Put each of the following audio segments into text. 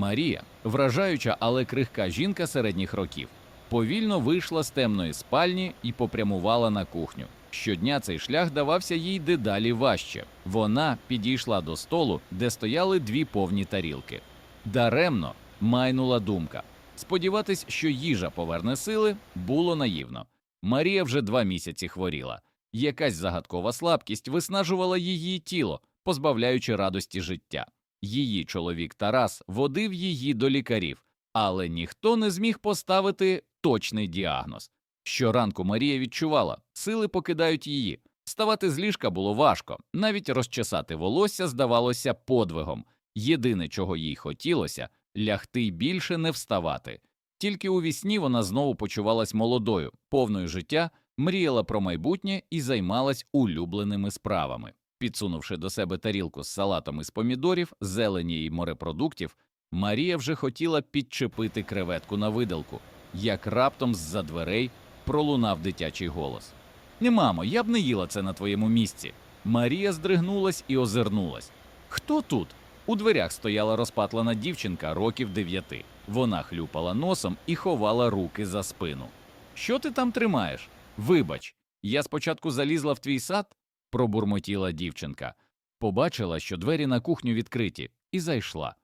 Марія, вражаюча, але крихка жінка середніх років, повільно вийшла з темної спальні і попрямувала на кухню. Щодня цей шлях давався їй дедалі важче. Вона підійшла до столу, де стояли дві повні тарілки. Даремно майнула думка. Сподіватись, що їжа поверне сили, було наївно. Марія вже два місяці хворіла. Якась загадкова слабкість виснажувала її тіло, позбавляючи радості життя. Її чоловік Тарас водив її до лікарів, але ніхто не зміг поставити точний діагноз. Щоранку Марія відчувала, сили покидають її. Вставати з ліжка було важко, навіть розчесати волосся здавалося подвигом. Єдине, чого їй хотілося лягти більше не вставати. Тільки у вісні вона знову почувалась молодою, повною життя, мріяла про майбутнє і займалась улюбленими справами. Підсунувши до себе тарілку з салатом із помідорів, зелені й морепродуктів, Марія вже хотіла підчепити креветку на виделку, як раптом з-за дверей пролунав дитячий голос. Не, мамо, я б не їла це на твоєму місці. Марія здригнулась і озирнулась. Хто тут? У дверях стояла розпатлана дівчинка років дев'яти. Вона хлюпала носом і ховала руки за спину. Що ти там тримаєш? Вибач, я спочатку залізла в твій сад, пробурмотіла дівчинка. Побачила, що двері на кухню відкриті, і зайшла.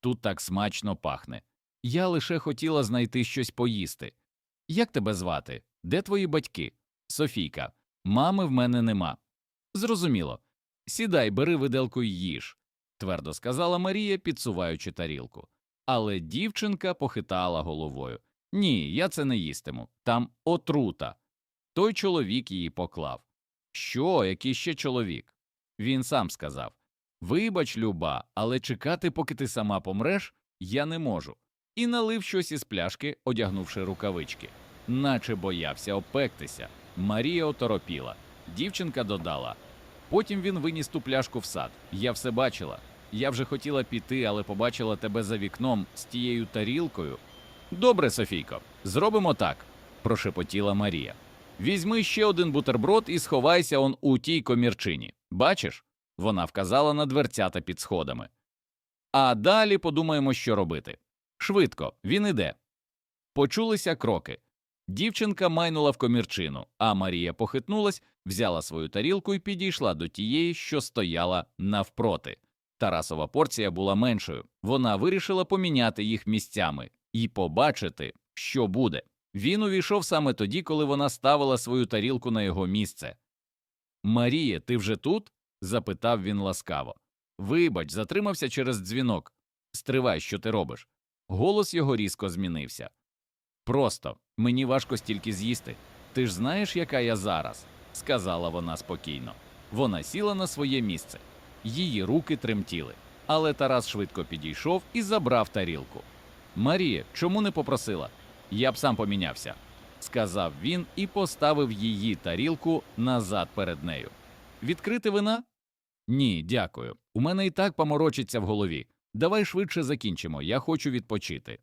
Тут так смачно пахне. Я лише хотіла знайти щось поїсти. Як тебе звати? Де твої батьки? Софійка. Мами в мене нема. Зрозуміло. Сідай, бери виделку й їж, твердо сказала Марія, підсуваючи тарілку. Але дівчинка похитала головою. Ні, я це не їстиму. Там отрута. Той чоловік її поклав. Що, який ще чоловік? Він сам сказав Вибач, люба, але чекати, поки ти сама помреш, я не можу. І налив щось із пляшки, одягнувши рукавички. Наче боявся опектися. Марія оторопіла. Дівчинка додала. Потім він виніс ту пляшку в сад. Я все бачила. Я вже хотіла піти, але побачила тебе за вікном з тією тарілкою. Добре, Софійко, зробимо так, прошепотіла Марія. Візьми ще один бутерброд і сховайся он у тій комірчині. Бачиш? Вона вказала на дверцята під сходами. А далі подумаємо, що робити. Швидко, він іде. Почулися кроки. Дівчинка майнула в комірчину, а Марія похитнулась, взяла свою тарілку і підійшла до тієї, що стояла навпроти. Тарасова порція була меншою. Вона вирішила поміняти їх місцями і побачити, що буде. Він увійшов саме тоді, коли вона ставила свою тарілку на його місце. Марія, ти вже тут? запитав він ласкаво. Вибач, затримався через дзвінок. Стривай, що ти робиш. Голос його різко змінився. Просто мені важко стільки з'їсти. Ти ж знаєш, яка я зараз, сказала вона спокійно. Вона сіла на своє місце. Її руки тремтіли. Але Тарас швидко підійшов і забрав тарілку. Марія, чому не попросила? Я б сам помінявся, сказав він і поставив її тарілку назад перед нею. Відкрити вина? Ні, дякую. У мене і так поморочиться в голові. Давай швидше закінчимо, я хочу відпочити.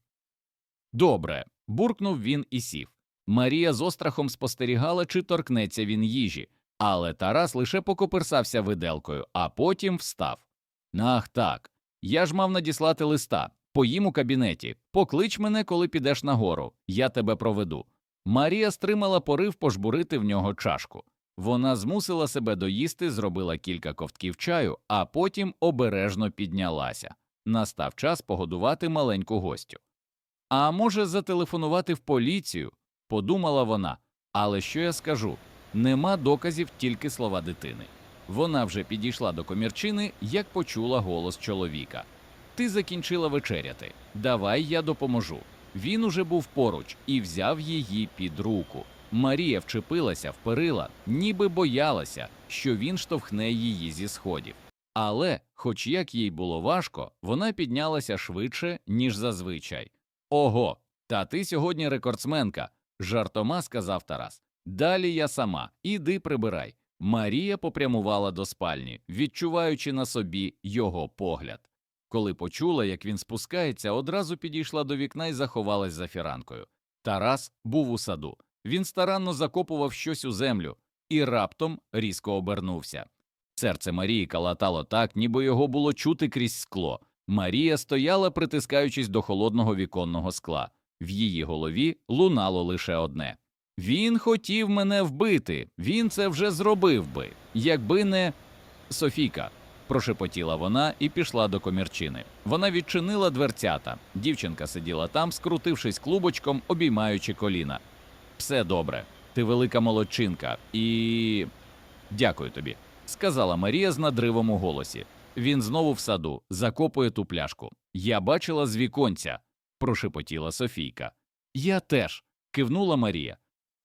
Добре, буркнув він і сів. Марія з острахом спостерігала, чи торкнеться він їжі, але Тарас лише покоперсався виделкою, а потім встав. Ах так. Я ж мав надіслати листа. Поїм у кабінеті. Поклич мене, коли підеш нагору. Я тебе проведу. Марія стримала порив пожбурити в нього чашку. Вона змусила себе доїсти, зробила кілька ковтків чаю, а потім обережно піднялася. Настав час погодувати маленьку гостю. А може, зателефонувати в поліцію? подумала вона. Але що я скажу? Нема доказів тільки слова дитини. Вона вже підійшла до комірчини, як почула голос чоловіка. Ти закінчила вечеряти. Давай я допоможу. Він уже був поруч і взяв її під руку. Марія вчепилася в ніби боялася, що він штовхне її зі сходів. Але, хоч як їй було важко, вона піднялася швидше, ніж зазвичай. Ого, та ти сьогодні рекордсменка, жартома сказав Тарас. Далі я сама, іди прибирай. Марія попрямувала до спальні, відчуваючи на собі його погляд. Коли почула, як він спускається, одразу підійшла до вікна і заховалась за фіранкою. Тарас був у саду. Він старанно закопував щось у землю і раптом різко обернувся. Серце Марії калатало так, ніби його було чути крізь скло. Марія стояла, притискаючись до холодного віконного скла. В її голові лунало лише одне Він хотів мене вбити, він це вже зробив би, якби не Софійка. Прошепотіла вона і пішла до комірчини. Вона відчинила дверцята. Дівчинка сиділа там, скрутившись клубочком, обіймаючи коліна. Все добре, ти велика молодчинка, і дякую тобі, сказала Марія з надривом у голосі. Він знову в саду закопує ту пляшку. Я бачила з віконця, прошепотіла Софійка. Я теж, кивнула Марія.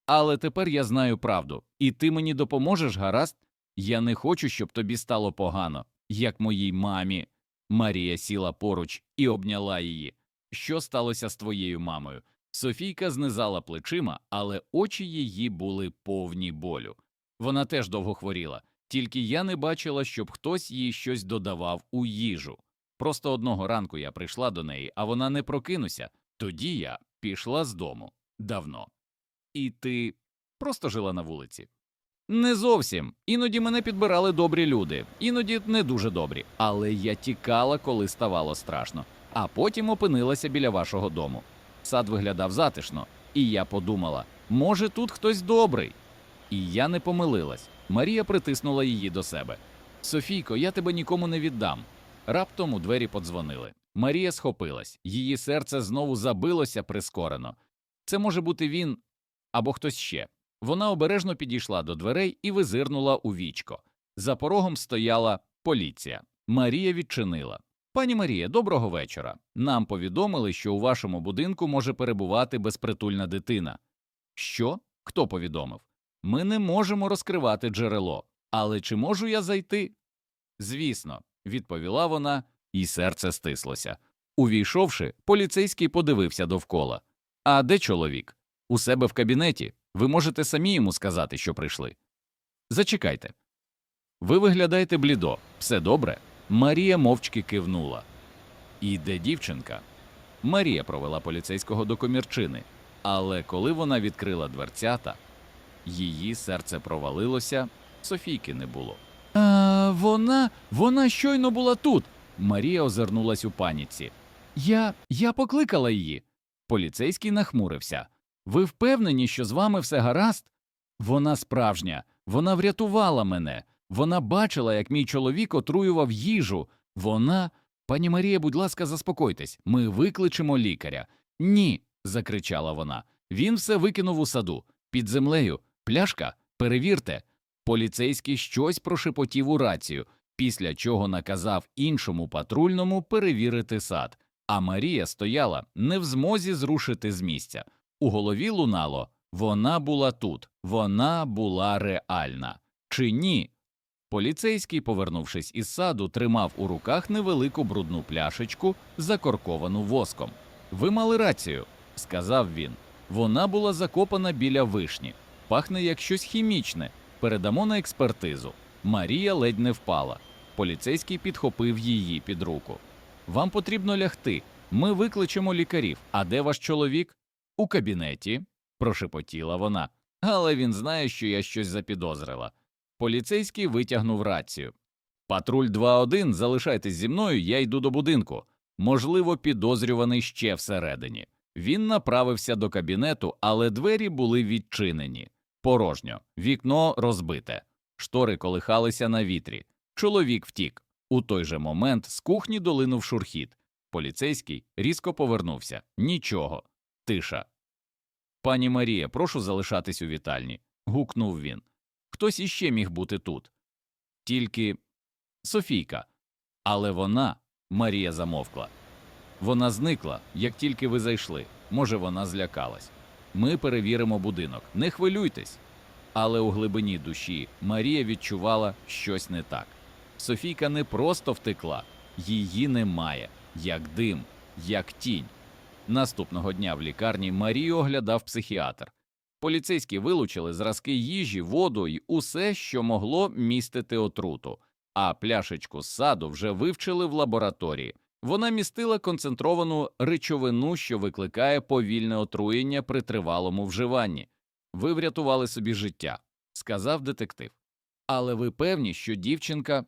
Але тепер я знаю правду, і ти мені допоможеш, гаразд? Я не хочу, щоб тобі стало погано, як моїй мамі. Марія сіла поруч і обняла її. Що сталося з твоєю мамою? Софійка знизала плечима, але очі її були повні болю. Вона теж довго хворіла, тільки я не бачила, щоб хтось їй щось додавав у їжу. Просто одного ранку я прийшла до неї, а вона не прокинуся. Тоді я пішла з дому давно. І ти просто жила на вулиці. Не зовсім. Іноді мене підбирали добрі люди, іноді не дуже добрі. Але я тікала, коли ставало страшно, а потім опинилася біля вашого дому. Сад виглядав затишно, і я подумала: може, тут хтось добрий. І я не помилилась. Марія притиснула її до себе. Софійко, я тебе нікому не віддам. Раптом у двері подзвонили. Марія схопилась, її серце знову забилося прискорено. Це може бути він або хтось ще. Вона обережно підійшла до дверей і визирнула у вічко. За порогом стояла поліція. Марія відчинила. Пані Марія, доброго вечора. Нам повідомили, що у вашому будинку може перебувати безпритульна дитина. Що? Хто повідомив? Ми не можемо розкривати джерело. Але чи можу я зайти? Звісно, відповіла вона, і серце стислося. Увійшовши, поліцейський подивився довкола. А де чоловік? У себе в кабінеті. Ви можете самі йому сказати, що прийшли. Зачекайте. Ви виглядаєте блідо. Все добре? Марія мовчки кивнула. І де дівчинка? Марія провела поліцейського до комірчини, але коли вона відкрила дверцята, її серце провалилося, Софійки не було. А, вона, вона щойно була тут. Марія озирнулась у паніці. Я, я покликала її. Поліцейський нахмурився. Ви впевнені, що з вами все гаразд? Вона справжня, вона врятувала мене. Вона бачила, як мій чоловік отруював їжу. Вона. Пані Марія, будь ласка, заспокойтесь, ми викличемо лікаря. Ні. закричала вона. Він все викинув у саду. Під землею. Пляшка, перевірте. Поліцейський щось прошепотів у рацію, після чого наказав іншому патрульному перевірити сад. А Марія стояла не в змозі зрушити з місця. У голові лунало вона була тут, вона була реальна. Чи ні? Поліцейський, повернувшись із саду, тримав у руках невелику брудну пляшечку, закорковану воском. Ви мали рацію, сказав він. Вона була закопана біля вишні, пахне як щось хімічне. Передамо на експертизу. Марія ледь не впала. Поліцейський підхопив її під руку. Вам потрібно лягти. Ми викличемо лікарів. А де ваш чоловік? У кабінеті, прошепотіла вона. Але він знає, що я щось запідозрила. Поліцейський витягнув рацію. Патруль 2-1, залишайтесь зі мною, я йду до будинку. Можливо, підозрюваний ще всередині. Він направився до кабінету, але двері були відчинені. Порожньо, вікно розбите, штори колихалися на вітрі. Чоловік втік. У той же момент з кухні долинув шурхіт. Поліцейський різко повернувся. Нічого. Тиша. Пані Марія, прошу залишатись у вітальні. гукнув він. Хтось іще міг бути тут. Тільки Софійка. Але вона, Марія замовкла. Вона зникла, як тільки ви зайшли. Може, вона злякалась. Ми перевіримо будинок, не хвилюйтесь. Але у глибині душі Марія відчувала щось не так. Софійка не просто втекла, її немає, як дим, як тінь. Наступного дня в лікарні Марію оглядав психіатр. Поліцейські вилучили зразки їжі, воду й усе, що могло містити отруту, а пляшечку з саду вже вивчили в лабораторії. Вона містила концентровану речовину, що викликає повільне отруєння при тривалому вживанні. Ви врятували собі життя, сказав детектив. Але ви певні, що дівчинка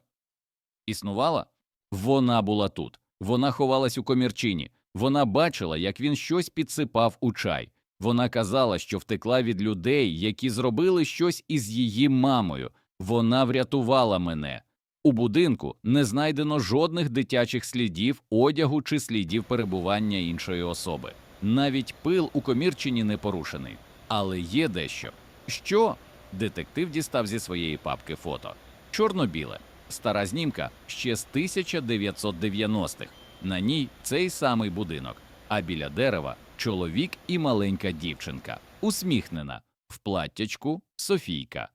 існувала? Вона була тут. Вона ховалась у комірчині. Вона бачила, як він щось підсипав у чай. Вона казала, що втекла від людей, які зробили щось із її мамою. Вона врятувала мене. У будинку не знайдено жодних дитячих слідів, одягу чи слідів перебування іншої особи. Навіть пил у комірчині не порушений. Але є дещо. Що? Детектив дістав зі своєї папки фото. Чорно-біле. Стара знімка ще з 1990-х. На ній цей самий будинок, а біля дерева чоловік і маленька дівчинка, усміхнена, в платтячку Софійка.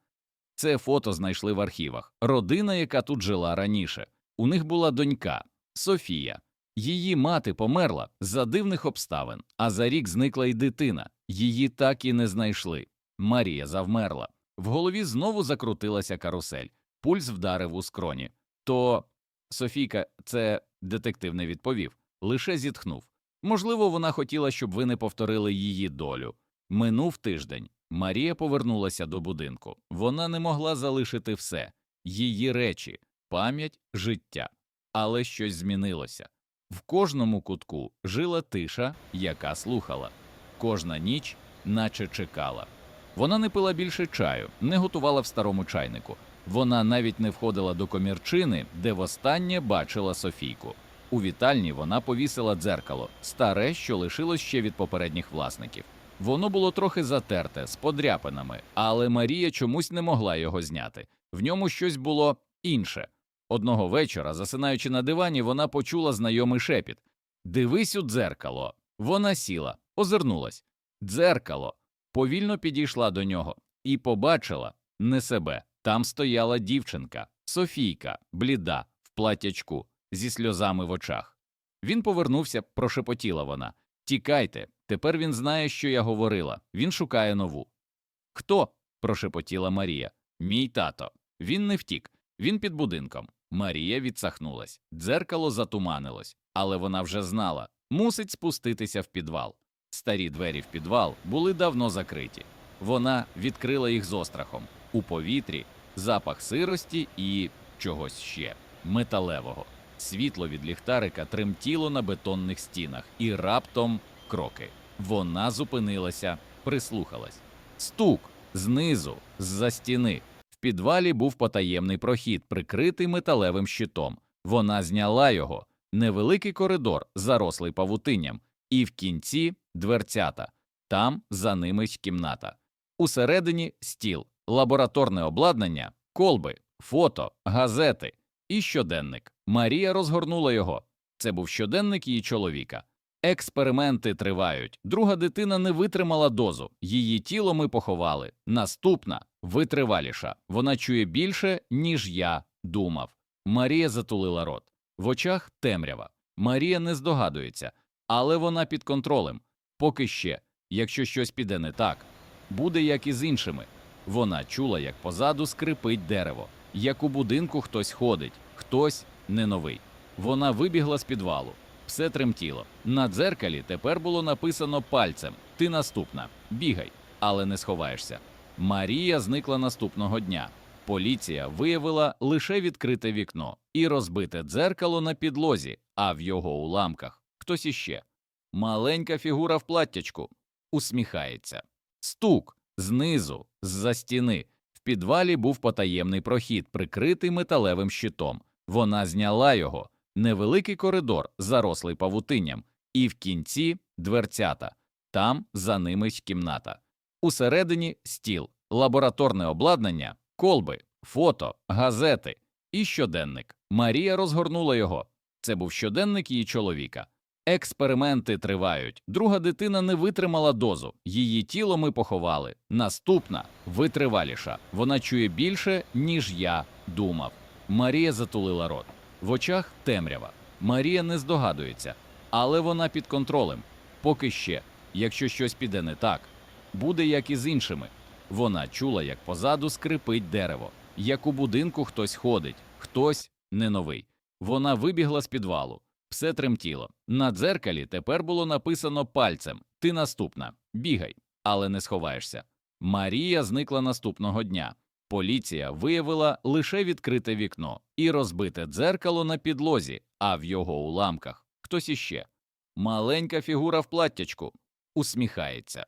Це фото знайшли в архівах. Родина, яка тут жила раніше. У них була донька Софія. Її мати померла за дивних обставин, а за рік зникла й дитина. Її так і не знайшли. Марія завмерла. В голові знову закрутилася карусель. Пульс вдарив у скроні. То Софійка, це детектив не відповів, лише зітхнув. Можливо, вона хотіла, щоб ви не повторили її долю. Минув тиждень. Марія повернулася до будинку. Вона не могла залишити все її речі, пам'ять, життя. Але щось змінилося. В кожному кутку жила тиша, яка слухала. Кожна ніч, наче чекала. Вона не пила більше чаю, не готувала в старому чайнику. Вона навіть не входила до комірчини, де востаннє бачила Софійку. У вітальні вона повісила дзеркало, старе, що лишилось ще від попередніх власників. Воно було трохи затерте, з подряпинами, але Марія чомусь не могла його зняти. В ньому щось було інше. Одного вечора, засинаючи на дивані, вона почула знайомий шепіт Дивись у дзеркало. Вона сіла, озирнулась. Дзеркало. Повільно підійшла до нього і побачила не себе. Там стояла дівчинка, Софійка, бліда, в платячку, зі сльозами в очах. Він повернувся, прошепотіла вона. Тікайте, тепер він знає, що я говорила. Він шукає нову. Хто? прошепотіла Марія. Мій тато. Він не втік. Він під будинком. Марія відсахнулась. Дзеркало затуманилось, але вона вже знала мусить спуститися в підвал. Старі двері в підвал були давно закриті. Вона відкрила їх з острахом. У повітрі запах сирості і чогось ще металевого. Світло від ліхтарика тремтіло на бетонних стінах, і раптом кроки. Вона зупинилася, прислухалась. Стук знизу, з-за стіни. В підвалі був потаємний прохід, прикритий металевим щитом. Вона зняла його. Невеликий коридор, зарослий павутинням, і в кінці дверцята. Там за ними кімната. Усередині стіл, лабораторне обладнання, колби, фото, газети і щоденник. Марія розгорнула його. Це був щоденник її чоловіка. Експерименти тривають. Друга дитина не витримала дозу. Її тіло ми поховали. Наступна витриваліша. Вона чує більше, ніж я думав. Марія затулила рот. В очах темрява. Марія не здогадується, але вона під контролем. Поки ще, якщо щось піде не так, буде як і з іншими. Вона чула, як позаду скрипить дерево, як у будинку хтось ходить, хтось не новий. Вона вибігла з підвалу. Все тремтіло. На дзеркалі тепер було написано пальцем Ти наступна, бігай, але не сховаєшся. Марія зникла наступного дня. Поліція виявила лише відкрите вікно і розбите дзеркало на підлозі, а в його уламках хтось іще. Маленька фігура в платтячку усміхається. Стук знизу, з-за стіни. В підвалі був потаємний прохід, прикритий металевим щитом. Вона зняла його. Невеликий коридор, зарослий павутинням, і в кінці дверцята. Там за ними кімната. Усередині стіл, лабораторне обладнання, колби, фото, газети і щоденник. Марія розгорнула його. Це був щоденник її чоловіка. Експерименти тривають. Друга дитина не витримала дозу. Її тіло ми поховали. Наступна витриваліша. Вона чує більше, ніж я думав. Марія затулила рот. В очах темрява. Марія не здогадується, але вона під контролем. Поки ще, якщо щось піде не так, буде як і з іншими. Вона чула, як позаду скрипить дерево, як у будинку хтось ходить, хтось не новий. Вона вибігла з підвалу. Все тремтіло. На дзеркалі тепер було написано пальцем Ти наступна, бігай, але не сховаєшся. Марія зникла наступного дня. Поліція виявила лише відкрите вікно і розбите дзеркало на підлозі, а в його уламках хтось іще. Маленька фігура в платтячку усміхається.